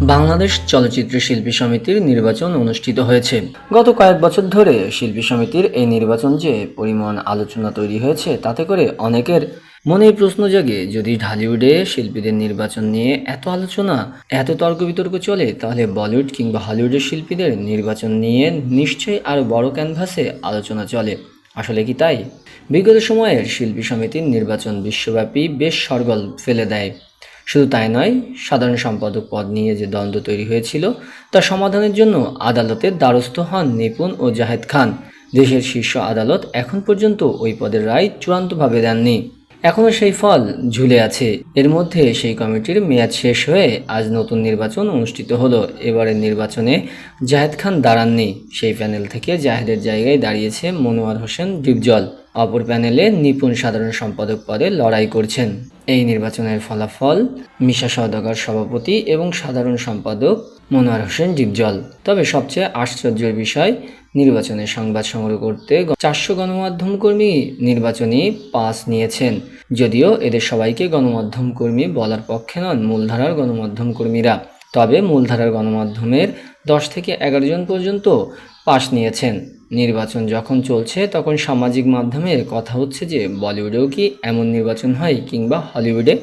বাংলাদেশ চলচ্চিত্র শিল্পী সমিতির নির্বাচন অনুষ্ঠিত হয়েছে। গত কয়েক বছর ধরে শিল্পী সমিতির এই নির্বাচন যে পরিমাণ আলোচনা তৈরি হয়েছে, তাতে করে অনেকের মনে প্রশ্ন জাগে, যদি ঢালিউডে শিল্পীদের নির্বাচন নিয়ে এত আলোচনা, এত তর্ক বিতর্ক চলে, তাহলে বলিউড কিংবা হলিউডের শিল্পীদের নির্বাচন নিয়ে নিশ্চয়ই আরও বড় ক্যানভাসে আলোচনা চলে। আসলে কি তাই? বিগত সময়ের শিল্পী সমিতির নির্বাচন বিশ্বব্যাপী বেশ সরগল ফেলে দেয়। শুধু তাই নয়, সাধারণ সম্পাদক পদ নিয়ে যে দ্বন্দ্ব তৈরি হয়েছিল তা সমাধানের জন্য আদালতের দ্বারস্থ হন নিপুণ ও জাহেদ খান। দেশের শীর্ষ আদালত এখন পর্যন্ত ওই পদের রায় চূড়ান্তভাবে দেননি। এখনও সেই ফল ঝুলে আছে। এর মধ্যে সেই কমিটির মেয়াদ শেষ হয়ে আজ নতুন নির্বাচন অনুষ্ঠিত হলো। এবারের নির্বাচনে জাহেদ খান দাঁড়াননি। সেই প্যানেল থেকে জাহেদের জায়গায় দাঁড়িয়েছে মনোয়ার হোসেন ডিপজল। অপর প্যানেলে নিপুণ সাধারণ সম্পাদক পদে লড়াই করছেন। এই নির্বাচনের ফলাফল মিশা সওদাগর সভাপতি এবং সাধারণ সম্পাদক মনোয়ার হোসেন ডিপজল। তবে সবচেয়ে আশ্চর্যের বিষয় নির্বাচনে সংবাদ সংগ্রহ করতে চারশো গণমাধ্যম কর্মী নির্বাচনী পাস নিয়েছেন। যদিও এদের সবাইকে গণমাধ্যম কর্মী বলার পক্ষে নন, মূলধারার গণমাধ্যম কর্মীরা। তবে মূলধারার গণমাধ্যমের দশ থেকে এগারো জন পর্যন্ত পাশ নিয়েছেন। নির্বাচন যখন চলছে, তখন সামাজিক মাধ্যমের কথা হচ্ছে যে, বলিউডেও কি এমন নির্বাচন হয় কিংবা হলিউডে?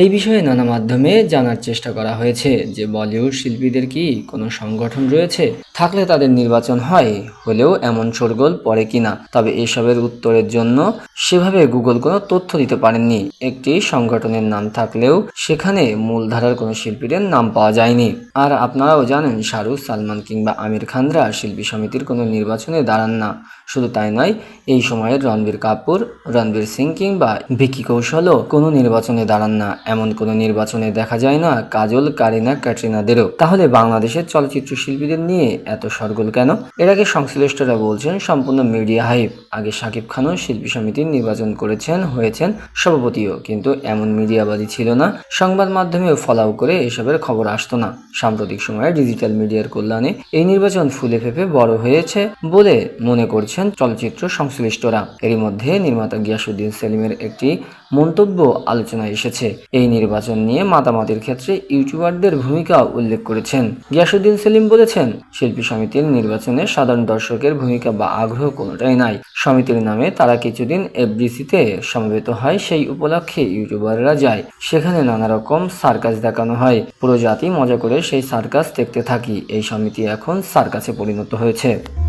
এই বিষয়ে নানা মাধ্যমে জানার চেষ্টা করা হয়েছে যে বলিউড শিল্পীদের কি কোনো সংগঠন রয়েছে? থাকলে তাদের নির্বাচন হয়, হলেও এমন শোরগোল পড়ে কিনা? তবে এসবের উত্তরের জন্য সেভাবে গুগল কোনো তথ্য দিতে পারেননি। একটি সংগঠনের নাম থাকলেও সেখানে মূলধারার কোনো শিল্পীদের নাম পাওয়া যায়নি। আর আপনারাও জানেন, শাহরুখ, সালমান কিংবা আমির খানরা শিল্পী সমিতির কোনো নির্বাচনে দাঁড়ান না। শুধু তাই নয়, এই সময়ের রণবীর কাপুর, রণবীর সিং কিংবা ভিকি কৌশলও কোনো নির্বাচনে দাঁড়ান না। এমন কোনো নির্বাচনে দেখা যায় না, কাজল, কারিনা ক্যাটরিনাদেরও তাহলে বাংলাদেশের চলচ্চিত্র শিল্পীদের নিয়ে এত সরগোল কেন? এর আগে সংশ্লিষ্টরা বলছেন, সম্পূর্ণ মিডিয়া হাইপ। আগে শাকিব খানও শিল্পী সমিতির নির্বাচন করেছেন, হয়েছেন সভাপতিও। কিন্তু এমন মিডিয়াবাদী ছিল না। সংবাদ মাধ্যমেও ফলাও করে এসবের খবর আসতো না। সাম্প্রতিক সময়ে ডিজিটাল মিডিয়ার কল্যাণে এই নির্বাচন ফুলে ফেপে বড় হয়েছে বলে মনে করছেন চলচ্চিত্র সংশ্লিষ্টরা। এরই মধ্যে নির্মাতা গিয়াসুদ্দিন সেলিমের একটি মন্তব্য আলোচনায় এসেছে। এই নির্বাচন নিয়ে মাতামাতির ক্ষেত্রে ইউটিউবারদের ভূমিকা উল্লেখ করেছেন। গিয়াসুদ্দিন সেলিম বলেছেন, শিল্পী সমিতির নির্বাচনে সাধারণ দর্শকের ভূমিকা বা আগ্রহ কোনোটাই নাই। সমিতির নামে তারা কিছুদিন এফডিসিতে সমবেত হয়, সেই উপলক্ষে ইউটিউবাররা যায়। সেখানে নানা রকম সার্কাস দেখানো হয়। পুরো জাতি মজা করে সেই সার্কাস দেখতে থাকি। এই সমিতি এখন সার্কাসে পরিণত হয়েছে।